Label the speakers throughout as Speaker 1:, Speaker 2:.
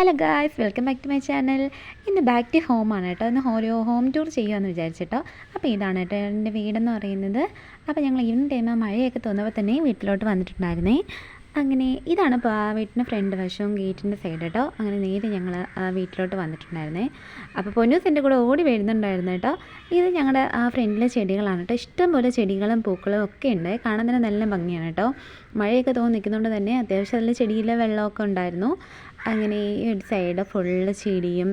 Speaker 1: Hello guys welcome back to my channel ഇന്ന് back to home ആണ് കേട്ടോ. ഇന്ന് ഓരോ ഹോം ടൂർ ചെയ്യുമെന്ന് വിചാരിച്ചിട്ടോ. അപ്പോൾ ഇതാണ് കേട്ടോ എന്റെ വീടെന്ന് പറയുന്നത്. അപ്പോൾ ഞങ്ങൾ ഈവനിങ് ടൈം മഴയൊക്കെ തോന്നുമ്പോൾ തന്നെ വീട്ടിലോട്ട് വന്നിട്ടുണ്ടായിരുന്നേ. അങ്ങനെ ഇതാണ് ഇപ്പോൾ ആ വീട്ടിന്റെ ഫ്രണ്ട് വശവും ഗേറ്റിന്റെ സൈഡ് കേട്ടോ അങ്ങനെ നേരെ ഞങ്ങൾ വീട്ടിലോട്ട് വന്നിട്ടുണ്ടായിരുന്നേ. അപ്പോൾ പൊന്നൂസ് എന്റെ കൂടെ ഓടി വരുന്നുണ്ടായിരുന്നു കേട്ടോ. ഇത് ഞങ്ങളുടെ ആ ഫ്രണ്ടിലെ ചെടികളാണ് കേട്ടോ. ഇഷ്ടംപോലെ ചെടികളും പൂക്കളും ഒക്കെ ഉണ്ട്. കാണാൻ തന്നെ നല്ല ഭംഗിയാണ് കേട്ടോ. മഴയൊക്കെ തോന്നി നിൽക്കുന്നതുകൊണ്ട് തന്നെ അത്യാവശ്യം നല്ല ചെടിയിലെ വെള്ളമൊക്കെ ഉണ്ടായിരുന്നു. അങ്ങനെ ഒരു സൈഡ് ഫുള്ള് ചെടിയും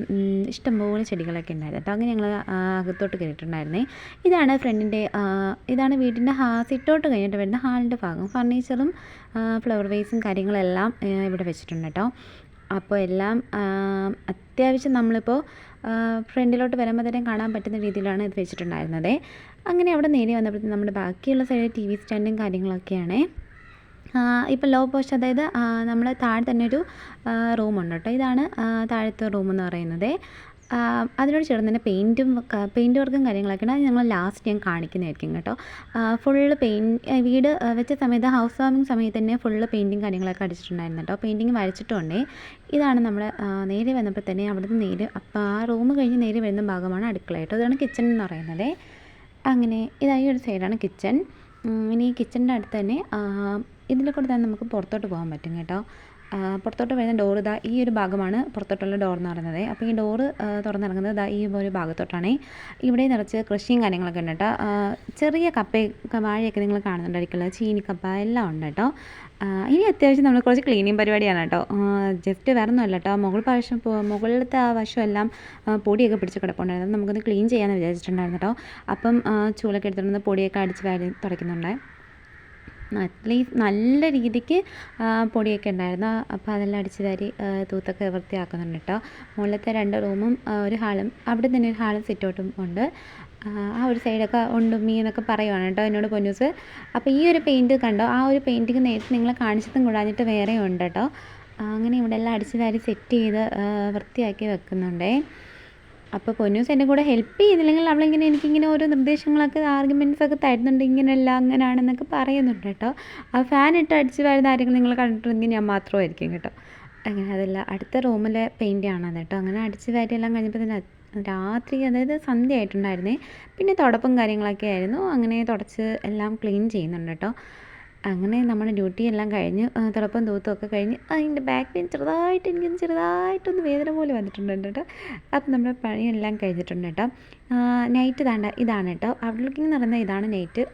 Speaker 1: ഇഷ്ടംപോലെ ചെടികളൊക്കെ ഉണ്ടായിരുന്നു. കേട്ടോ. അങ്ങനെ ഞങ്ങൾ അകത്തോട്ട് കയറിയിട്ടുണ്ടായിരുന്നേ ഇതാണ് ഫ്രണ്ടിന്റെ ഇതാണ് വീടിന്റെ ഹാ സിറ്റോട്ട് കഴിഞ്ഞിട്ട് വരുന്ന ഹാളിന്റെ ഭാഗം. ഫർണിച്ചറും ഫ്ലവർ വേസും കാര്യങ്ങളെല്ലാം ഇവിടെ വെച്ചിട്ടുണ്ട് കേട്ടോ. അപ്പോൾ എല്ലാം അത്യാവശ്യം നമ്മളിപ്പോൾ ഫ്രണ്ടിലോട്ട് വരുമ്പോൾ തന്നെ കാണാൻ പറ്റുന്ന രീതിയിലാണ് ഇത് വെച്ചിട്ടുണ്ടായിരുന്നത്. അങ്ങനെ അവിടെ നേരെ വന്നപ്പോഴത്തേക്കും നമ്മുടെ ബാക്കിയുള്ള സൈഡ് ടി വി സ്റ്റാൻഡും കാര്യങ്ങളൊക്കെയാണേ. ഇപ്പം ലോ പോസ്റ്റ് അതായത് നമ്മൾ താഴെ തന്നെ ഒരു റൂമുണ്ട് കേട്ടോ. ഇതാണ് താഴത്തെ റൂം എന്ന് പറയുന്നത്. അതിനോട് ചേർന്ന് തന്നെ പെയിന്റും പെയിന്റ് വർക്കും കാര്യങ്ങളൊക്കെ അത് ഞങ്ങൾ ലാസ്റ്റ് ഞാൻ കാണിക്കുന്നതായിരിക്കും കേട്ടോ. ഫുള്ള് പെയിന്റ് വീട് വെച്ച സമയത്ത് ഹൗസ് വാമിങ് സമയത്ത് തന്നെ ഫുള്ള് പെയിന്റിങ് കാര്യങ്ങളൊക്കെ അടിച്ചിട്ടുണ്ടായിരുന്നു കേട്ടോ. പെയിന്റിങ് വരച്ചിട്ടുണ്ടേ. ഇതാണ് നമ്മൾ നേരെ വന്നപ്പോൾ തന്നെ അവിടുന്ന് നേരെ അപ്പം ആ റൂം കഴിഞ്ഞ് നേരെ വരുന്ന ഭാഗമാണ് അടുക്കള കേട്ടോ. ഇതാണ് കിച്ചൺ എന്ന് പറയുന്നത്. അങ്ങനെ ഇതായി ഒരു സൈഡാണ് കിച്ചൺ ഇനി കിച്ചണിന്റെ അടുത്ത് തന്നെ ഇതിൽ കൂടെ തന്നെ നമുക്ക് പുറത്തോട്ട് പോകാൻ പറ്റും കേട്ടോ. പുറത്തോട്ട് വരുന്ന ഡോർ ഇതാ ഈ ഒരു ഭാഗമാണ് പുറത്തോട്ടുള്ള ഡോർ എന്ന് പറയുന്നത്. അപ്പോൾ ഈ ഡോറ് തുറന്നിറങ്ങുന്നത് ഇതാ ഈ ഒരു ഭാഗത്തോട്ടാണ്. ഇവിടെ നിറച്ച് കൃഷിയും കാര്യങ്ങളൊക്കെ ഉണ്ട് കേട്ടോ. ചെറിയ കപ്പ വാഴയൊക്കെ നിങ്ങൾ കാണുന്നുണ്ടായിരിക്കുമല്ലോ ചീനിക്കപ്പ എല്ലാം ഉണ്ട് കേട്ടോ. ഇനി അത്യാവശ്യം നമ്മൾ കുറച്ച് ക്ലീനിങ് പരിപാടിയാണ് കേട്ടോ. ജസ്റ്റ് വേറെ ഒന്നുമല്ല കേട്ടോ. മുകൾ വശം മുകളിലത്തെ ആ വശമെല്ലാം പൊടിയൊക്കെ പിടിച്ച് കിടപ്പുണ്ടായിരുന്നു. നമുക്കൊന്ന് ക്ലീൻ ചെയ്യാമെന്ന് വിചാരിച്ചിട്ടുണ്ടായിരുന്നു കേട്ടോ. അപ്പം ചൂലൊക്കെ എടുത്തിട്ടുണ്ട് പൊടിയൊക്കെ അടിച്ച് വാരി തുടയ്ക്കുന്നുണ്ടായി അറ്റ്ലീസ്റ്റ് നല്ല രീതിക്ക് പൊടിയൊക്കെ ഉണ്ടായിരുന്നു. അപ്പോൾ അതെല്ലാം അടിച്ച് വാരി തൂത്തൊക്കെ വൃത്തിയാക്കുന്നുണ്ട് കേട്ടോ മുകളിലത്തെ രണ്ട് റൂമും ഒരു ഹാളും അവിടെ തന്നെ ഒരു ഹാളും സിറ്റൗട്ടും ഉണ്ട്. ആ ഒരു സൈഡൊക്കെ ഉണ്ട് മീ എന്നൊക്കെ പറയുവാണ് കേട്ടോ എന്നോട് പൊന്നൂസ് അപ്പോൾ ഈ ഒരു പെയിന്റ് കണ്ടോ? ആ ഒരു പെയിന്റിങ് നേരിട്ട് നിങ്ങളെ കാണിച്ചതും കൂടാഞ്ഞിട്ട് വേറെ ഉണ്ട് കേട്ടോ അങ്ങനെ ഇവിടെ എല്ലാം അടിച്ച് വാരി സെറ്റ് ചെയ്ത് വൃത്തിയാക്കി വെക്കുന്നുണ്ടേ. അപ്പോൾ പൊന്നൂസ് എന്റെ കൂടെ ഹെൽപ്പ് ചെയ്തില്ലെങ്കിൽ അവളിങ്ങനെ എനിക്കിങ്ങനെ ഓരോ നിർദ്ദേശങ്ങളൊക്കെ ആർഗ്യുമെന്റ്സ് ഒക്കെ തരുന്നുണ്ട്. ഇങ്ങനെയല്ല അങ്ങനെയാണെന്നൊക്കെ പറയുന്നുണ്ട് കേട്ടോ. ആ ഫാൻ ഇട്ട് അടിച്ച് വരുന്ന ആരെങ്കിലും നിങ്ങൾ കണ്ടിട്ടുണ്ടെങ്കിൽ ഞാൻ മാത്രമായിരിക്കും കേട്ടോ. അങ്ങനെ അതല്ല അടുത്ത റൂമിലെ പെയിന്റ് ആണ് കേട്ടോ. അങ്ങനെ അടിച്ച് വാരി എല്ലാം കഴിഞ്ഞപ്പോൾ തന്നെ രാത്രി അതായത് സന്ധ്യ ആയിട്ടുണ്ടായിരുന്നേ. പിന്നെ തുടപ്പും കാര്യങ്ങളൊക്കെ ആയിരുന്നു. അങ്ങനെ തുടച്ച് എല്ലാം ക്ലീൻ ചെയ്യുന്നുണ്ട് കേട്ടോ. അങ്ങനെ നമ്മുടെ ഡ്യൂട്ടി എല്ലാം കഴിഞ്ഞ് തിളപ്പം തൂത്തുമൊക്കെ കഴിഞ്ഞ് അതിന്റെ ബാക്ക് പെയിൻ ചെറുതായിട്ട് എനിക്കൊന്ന് ചെറുതായിട്ടൊന്ന് വേദന പോലെ വന്നിട്ടുണ്ട് കേട്ടോ. അപ്പം നമ്മുടെ പണിയെല്ലാം കഴിഞ്ഞിട്ടുണ്ട് കേട്ടോ. നൈറ്റ് താണ്ട ഇതാണ് കേട്ടോ. ഔട്ട്ലുക്കിംഗ് എന്ന് പറയുന്നത് ഇതാണ് നൈറ്റ്.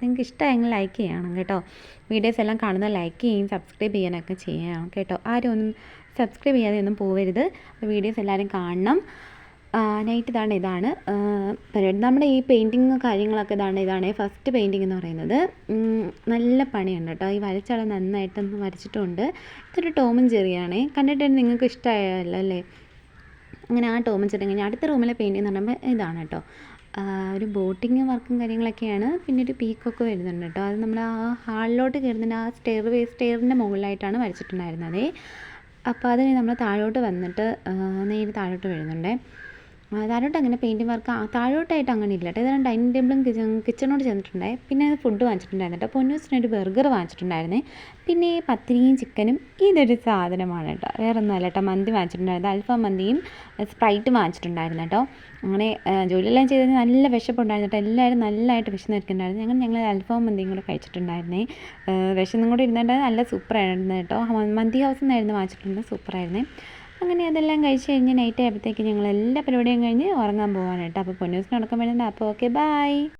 Speaker 1: നിങ്ങൾക്ക് ഇഷ്ടമായെങ്കിൽ ലൈക്ക് ചെയ്യണം കേട്ടോ. വീഡിയോസ് എല്ലാം കാണുന്ന ലൈക്ക് ചെയ്യും സബ്സ്ക്രൈബ് ചെയ്യാനൊക്കെ ചെയ്യണം കേട്ടോ. ആരും ഒന്നും സബ്സ്ക്രൈബ് ചെയ്യാതെ ഒന്നും പോവരുത്. വീഡിയോസ് എല്ലാവരും കാണണം. നൈറ്റ് ഇതാണ് ഇതാണ്. പരിപാടി നമ്മുടെ ഈ പെയിന്റിങ് കാര്യങ്ങളൊക്കെ ഇതാണ് ഇതാണ്. ഫസ്റ്റ് പെയിന്റിങ് എന്ന് പറയുന്നത്. നല്ല പണിയുണ്ട് കേട്ടോ. ഈ വരച്ചാളെ നന്നായിട്ടൊന്ന് വരച്ചിട്ടുണ്ട്. ഇതൊരു ടോമും ചെറിയാണേ കണ്ടിട്ട് നിങ്ങൾക്ക് ഇഷ്ടമായല്ലോ അല്ലേ? അങ്ങനെ ആ ടോമും ചെറിയ കഴിഞ്ഞാൽ അടുത്ത റൂമിലെ പെയിന്റിങ് എന്ന് പറയുമ്പോൾ ഇതാണ് കേട്ടോ. ഒരു ബോട്ടിങ് വർക്കും കാര്യങ്ങളൊക്കെയാണ്. പിന്നെ ഒരു പീക്കൊക്കെ വരുന്നുണ്ട് കേട്ടോ. അത് നമ്മൾ ആ ഹാളിലോട്ട് കയറുന്നതിന് ആ സ്റ്റെയർ വേ സ്റ്റെയറിന്റെ മുകളിലായിട്ടാണ് വരച്ചിട്ടുണ്ടായിരുന്നത്. അപ്പോൾ അതിന് നമ്മൾ താഴോട്ട് വന്നിട്ട് നേരെ താഴോട്ട് വരുന്നുണ്ട്. താഴോട്ട് അങ്ങനെ പെയിന്റിങ് വർക്ക് താഴോട്ടായിട്ട് അങ്ങനെ ഇല്ല കേട്ടോ ഇതാണ് ഡൈനിങ് ടേബിളും കിച്ചൺ കിച്ചണോട് ചെന്നിട്ടുണ്ടായി പിന്നെ ഫുഡ് വാങ്ങിച്ചിട്ടുണ്ടായിരുന്നു കേട്ടോ പൊന്നൂസിന് ഒരു ബർഗർ വാങ്ങിച്ചിട്ടുണ്ടായിരുന്നേ. പിന്നെ പത്തിരിയും ചിക്കനും ഇതൊരു സാധനമാണ് കേട്ടോ വേറെ ഒന്നുമല്ല കേട്ടോ മന്തി വാങ്ങിച്ചിട്ടുണ്ടായിരുന്നു. അൽഫാം മന്തിയും സ്പ്രൈറ്റ് വാങ്ങിച്ചിട്ടുണ്ടായിരുന്നു കേട്ടോ അങ്ങനെ ജോലിയെല്ലാം ചെയ്തതിന് നല്ല വിശപ്പുണ്ടായിരുന്നു കേട്ടോ എല്ലാവരും നല്ലതായിട്ട് വിശന്ന് നിൽക്കുന്നുണ്ടായിരുന്നു. ഞങ്ങൾ ഞങ്ങൾ അൽഫാം മന്തിയും കൂടെ കഴിച്ചിട്ടുണ്ടായിരുന്നേ. വിശന്നും കൂടെ ഇരുന്നിട്ടുണ്ടായിരുന്നു നല്ല സൂപ്പറായിരുന്നു കേട്ടോ മന്തി ഹൗസിൽ നിന്നായിരുന്നു വാങ്ങിച്ചിട്ടുണ്ടെങ്കിൽ സൂപ്പറായിരുന്നേ അങ്ങനെ അതെല്ലാം കഴിച്ച് കഴിഞ്ഞ് നൈറ്റ് ആയപ്പോഴത്തേക്ക് ഞങ്ങൾ എല്ലാ പരിപാടിയും കഴിഞ്ഞ് ഉറങ്ങാൻ പോകാനായിട്ട് അപ്പോൾ പൊന്നൂസിന് ഉറക്കം വരുന്നുണ്ട്. അപ്പോൾ ഓക്കെ ബായ്